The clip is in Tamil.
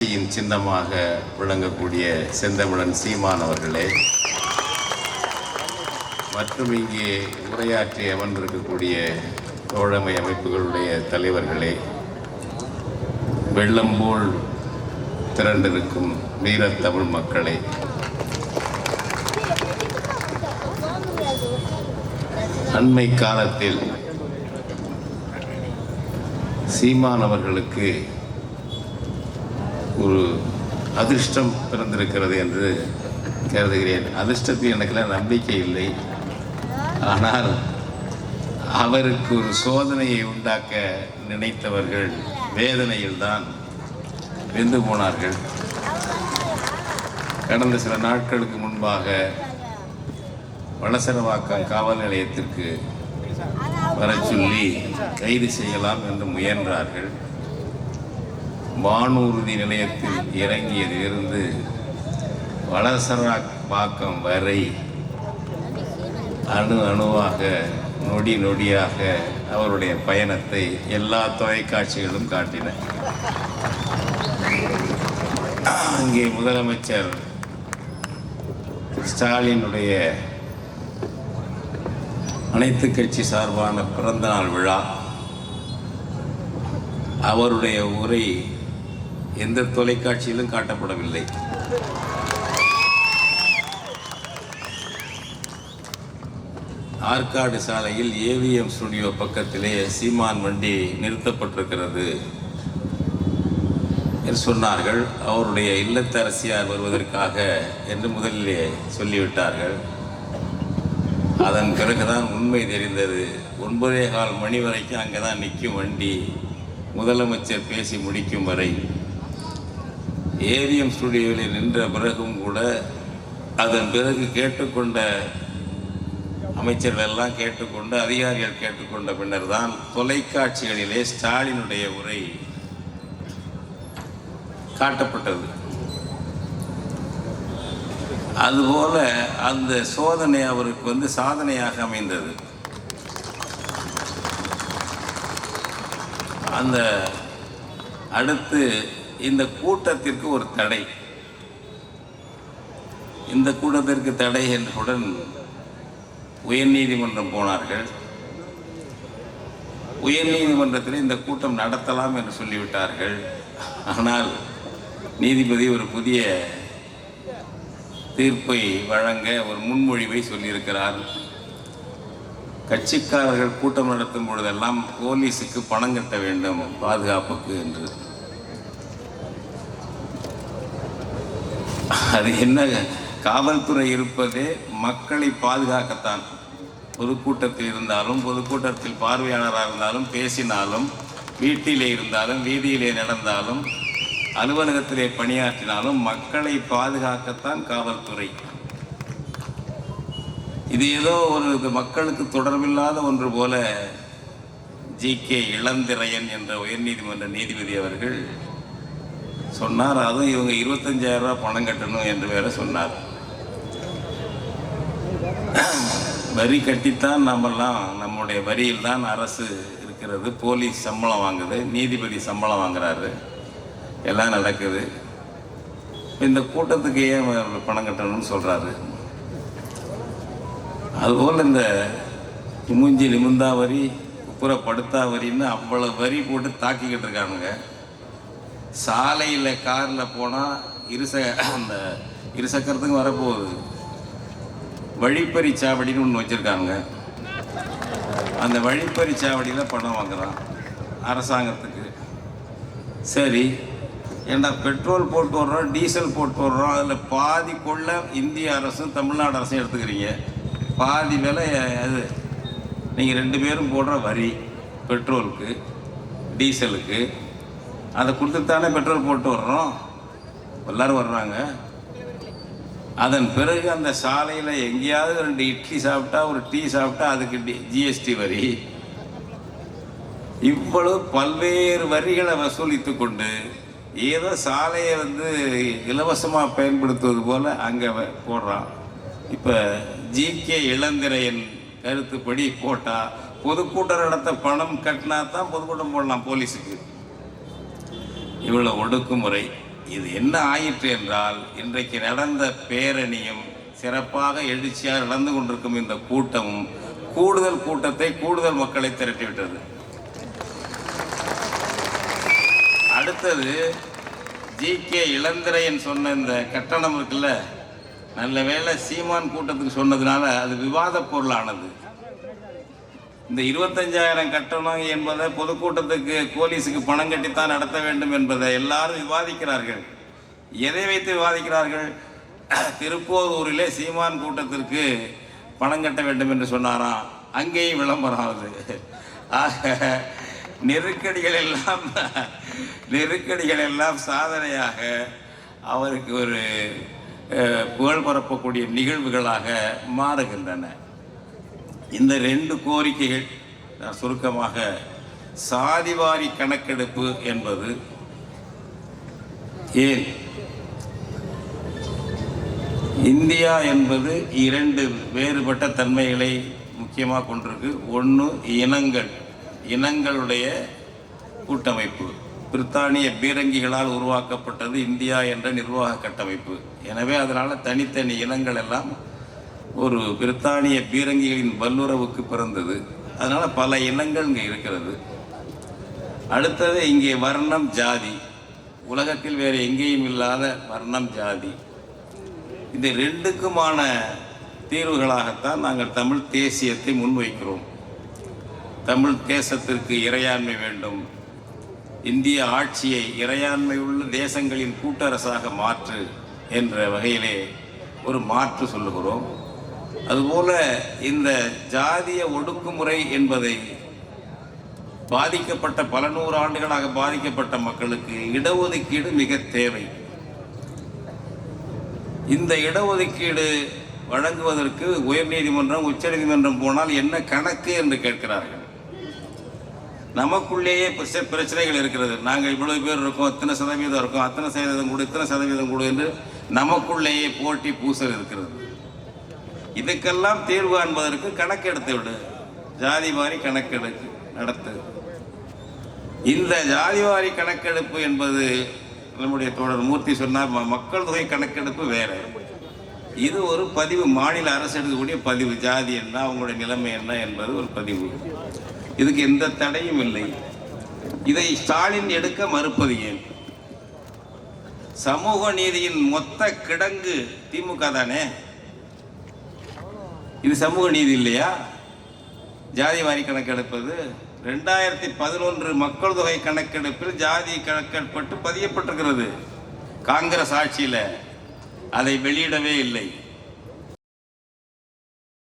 சின்னமாக விளங்கக்கூடிய செந்தமிழன் சீமான் அவர்களே மற்றும் இங்கே உரையாற்றி அமர்ந்திருக்கக்கூடிய தோழமை அமைப்புகளுடைய தலைவர்களே வெள்ளம் போல் திரண்டிருக்கும் வீரத்தமிழ் மக்களே. அண்மை காலத்தில் சீமான் அவர்களுக்கு ஒரு அதிர்ஷ்டம் பிறந்திருக்கிறது என்று கருதுகிறேன். அதிர்ஷ்டத்தில் எனக்கெல்லாம் நம்பிக்கை இல்லை. ஆனால் அவருக்கு ஒரு சோதனையை உண்டாக்க நினைத்தவர்கள் வேதனையில் தான் வெந்து போனார்கள். கடந்த சில நாட்களுக்கு முன்பாக வளசரவாக்கம் காவல் நிலையத்திற்கு வர சொல்லி கைது செய்யலாம் என்று முயன்றார்கள். வானூர்தி நிலையத்தில் இறங்கியதிலிருந்து வளசரவாக்கம் வரை அணு அணுவாக நொடி நொடியாக அவருடைய பயணத்தை எல்லா தொலைக்காட்சிகளும் காட்டின. அங்கே முதலமைச்சர் ஸ்டாலினுடைய அனைத்து கட்சி சார்பான பிறந்தநாள் விழா அவருடைய உரை எந்த தொலைக்காட்சியிலும் காட்டப்படவில்லை. ஆற்காடு சாலையில் ஏவிஎம் ஸ்டுடியோ பக்கத்திலே சீமான் வண்டி நிறுத்தப்பட்டிருக்கிறது என்று சொன்னார்கள். அவருடைய இல்லத்தரசியார் வருவதற்காக என்று முதலிலே சொல்லிவிட்டார்கள். அதன் பிறகுதான் உண்மை தெரிந்தது. ஒன்பதே கால் மணி வரைக்கும் அங்கே தான் நிற்கும் வண்டி. முதலமைச்சர் பேசி முடிக்கும் வரை ஏவிஎம் ஸ்டுடியோவில் நின்ற பிறகும் கூட அதன் பிறகு கேட்டுக்கொண்ட அமைச்சர்கள் எல்லாம் கேட்டுக்கொண்டு அதிகாரிகள் கேட்டுக்கொண்ட பின்னர் தான் தொலைக்காட்சிகளிலே ஸ்டாலினுடைய உரை காட்டப்பட்டது. அதுபோல அந்த சோதனை அவருக்கு வந்து சாதனையாக அமைந்தது. அந்த அடுத்து இந்த கூட்டத்திற்கு ஒரு தடை. இந்த கூட்டத்திற்கு தடை என்றவுடன் உயர்நீதிமன்றம் போனார்கள். உயர்நீதிமன்றத்தில் இந்த கூட்டம் நடத்தலாம் என்று சொல்லிவிட்டார்கள். ஆனால் நீதிபதி ஒரு புதிய தீர்ப்பை வழங்க ஒரு முன்மொழிவை சொல்லியிருக்கிறார். கட்சிக்காரர்கள் கூட்டம் நடத்தும் பொழுதெல்லாம் போலீஸுக்கு பணம் கட்ட வேண்டும் பாதுகாப்புக்கு என்று. அது என்ன? காவல்துறை இருப்பதே மக்களை பாதுகாக்கத்தான். பொதுக்கூட்டத்தில் இருந்தாலும் பொதுக்கூட்டத்தில் பார்வையாளராக இருந்தாலும் பேசினாலும் வீட்டிலே இருந்தாலும் வீதியிலே நடந்தாலும் அலுவலகத்திலே பணியாற்றினாலும் மக்களை பாதுகாக்கத்தான் காவல்துறை. இது ஏதோ ஒரு மக்களுக்கு தொடர்பில்லாத ஒன்று போல ஜி கே இளந்திரையன் என்ற உயர்நீதிமன்ற நீதிபதி அவர்கள் சொன்னார் அதுவும் இவங்க இருபத்தஞ்சாயிரம் ரூபா பணம் கட்டணும் என்று வேற சொன்னார். வரி கட்டித்தான் நம்மெல்லாம் நம்முடைய வரியில் தான் அரசு இருக்கிறது. போலீஸ் சம்பளம் வாங்குது நீதிபதி சம்பளம் வாங்குறாரு. எல்லாம் நடக்குது. இந்த கூட்டத்துக்கு ஏன் பணம் கட்டணும்னு சொல்கிறாரு அதுபோல் இந்த மூஞ்சி நிமிந்தா வரி குப்புற படுத்தா வரின்னு அவ்வளோ வரி போட்டு தாக்கிக்கிட்டு இருக்கானுங்க. சாலையில் காரில் போனால் இருச அந்த இருசக்கரத்துக்கும் வரப்போகுது. வழிப்பறி சாவடின்னு ஒன்று வச்சுருக்காங்க அந்த வழிப்பறி சாவடியில் பணம் வாங்குகிறான் அரசாங்கத்துக்கு. சரி. ஏண்டா பெட்ரோல் போட்டு வர்றோம் டீசல் போட்டு வர்றோம் அதில் பாதி கொள்ள இந்திய அரசும் தமிழ்நாடு அரசும் எடுத்துக்கிறீங்க. பாதி விலை அது நீங்கள் ரெண்டு பேரும் போடுற வரி பெட்ரோலுக்கு டீசலுக்கு. அதை கொடுத்துத்தானே பெட்ரோல் போட்டு வர்றோம்? எல்லாரும் வர்றாங்க. அதன் பிறகு அந்த சாலையில் எங்கேயாவது ரெண்டு இட்லி சாப்பிட்டா ஒரு டீ சாப்பிட்டா அதுக்கு டி ஜிஎஸ்டி வரி. இவ்வளவு பல்வேறு வரிகளை வசூலித்து கொண்டு ஏதோ சாலையை வந்து இலவசமாக பயன்படுத்துவது போல் அங்கே போடுறான். இப்போ ஜிகே இளந்திரையன் கருத்துப்படி போட்டால் பொதுக்கூட்டம் நடத்த பணம் கட்டினா தான் பொதுக்கூட்டம் போடலாம் போலீஸுக்கு. இவ்வளோ ஒடுக்குமுறை இது என்ன ஆயிற்று என்றால் இன்றைக்கு நடந்த பேரணியும் சிறப்பாக எழுச்சியாக நடந்து கொண்டிருக்கும் இந்த கூட்டமும் கூடுதல் கூட்டத்தை கூடுதல் மக்களை திரட்டிவிட்டது. அடுத்தது ஜி கே இளந்திரையன் சொன்ன இந்த கட்டணம் இருக்குல்ல? நல்ல வேளை சீமான் கூட்டத்துக்கு சொன்னதுனால அது விவாத பொருளானது. இந்த இருபத்தஞ்சாயிரம் கட்டணம் என்பதை பொதுக்கூட்டத்துக்கு போலீஸுக்கு பணம் கட்டித்தான் நடத்த வேண்டும் என்பதை எல்லாரும் விவாதிக்கிறார்கள். எதை வைத்து விவாதிக்கிறார்கள்? திருப்போதூரிலே சீமான் கூட்டத்திற்கு பணம் கட்ட வேண்டும் என்று சொன்னாராம். அங்கேயும் விளம்பரம் ஆகுது ஆக நெருக்கடிகள் எல்லாம் நெருக்கடிகள் எல்லாம் சாதனையாக அவருக்கு ஒரு புகழ் பரப்பக்கூடிய நிகழ்வுகளாக மாறுகின்றன. இந்த ரெண்டு கோரிக்கைகள் நான் சுருக்கமாக சாதிவாரி கணக்கெடுப்பு என்பது ஏன்? இந்தியா என்பது இரண்டு வேறுபட்ட தன்மைகளை முக்கியமாக கொண்டிருக்கு. ஒன்று இனங்கள் இனங்களுடைய கூட்டமைப்பு. பிரித்தானிய பீரங்கிகளால் உருவாக்கப்பட்டது இந்தியா என்ற நிர்வாக கட்டமைப்பு. எனவே அதனால் தனித்தனி இனங்கள் எல்லாம் ஒரு பிரித்தானிய பீரங்கிகளின் வல்லுறவுக்கு பிறந்தது. அதனால் பல இனங்கள் இங்கே இருக்கிறது. அடுத்தது இங்கே வர்ணம் ஜாதி. உலகத்தில் வேறு எங்கேயும் இல்லாத வர்ணம் ஜாதி. இந்த ரெண்டுக்குமான தீர்வுகளாகத்தான் நாங்கள் தமிழ் தேசியத்தை முன்வைக்கிறோம். தமிழ் தேசத்திற்கு இறையாண்மை வேண்டும். இந்திய ஆட்சியை இறையாண்மை உள்ள தேசங்களின் கூட்டரசாக மாற்று என்ற வகையிலே ஒரு மாற்று சொல்லுகிறோம். அதுபோல இந்த ஜாதிய ஒடுக்குமுறை என்பதை பாதிக்கப்பட்ட பல நூறு ஆண்டுகளாக பாதிக்கப்பட்ட மக்களுக்கு இடஒதுக்கீடு மிக தேவை. இந்த இடஒதுக்கீடு வழங்குவதற்கு உயர்நீதிமன்றம் உச்சநீதிமன்றம் போனால் என்ன கணக்கு என்று கேட்கிறார்கள். நமக்குள்ளேயே பிரச்சனைகள் இருக்கிறது. நாங்கள் இவ்வளவு பேர் இருக்கோம் இத்தனை சதவீதம் இருக்கோம் அத்தனை சதவீதம் கொடு இத்தனை சதவீதம் கொடு என்று நமக்குள்ளேயே போட்டி பூசல் இருக்கிறது. இதுக்கெல்லாம் தீர்வு காண்பதற்கு கணக்கெடுத்து விடு. ஜாதி வாரி கணக்கெடுக்கு நடத்து. இந்த ஜாதிவாரி கணக்கெடுப்பு என்பது நம்முடைய தோழர் மூர்த்தி சொன்னார் மக்கள் தொகை கணக்கெடுப்பு வேற. இது ஒரு பதிவு. மாநில அரசு எடுக்கக்கூடிய பதிவு. ஜாதி என்ன அவங்களுடைய நிலைமை என்ன என்பது ஒரு பதிவு. இதுக்கு எந்த தடையும் இல்லை. இதை ஸ்டாலின் எடுக்க மறுப்பது ஏன்? சமூக நீதியின் மொத்த கிடங்கு திமுக தானே? இது சமூக நீதி இல்லையா? ஜாதி வாரி கணக்கெடுப்பது. ரெண்டாயிரத்தி பதினொன்று மக்கள் தொகை கணக்கெடுப்பில் ஜாதி கணக்கெடுப்பட்டு பதியப்பட்டிருக்கிறது. காங்கிரஸ் ஆட்சியில் அதை வெளியிடவே இல்லை.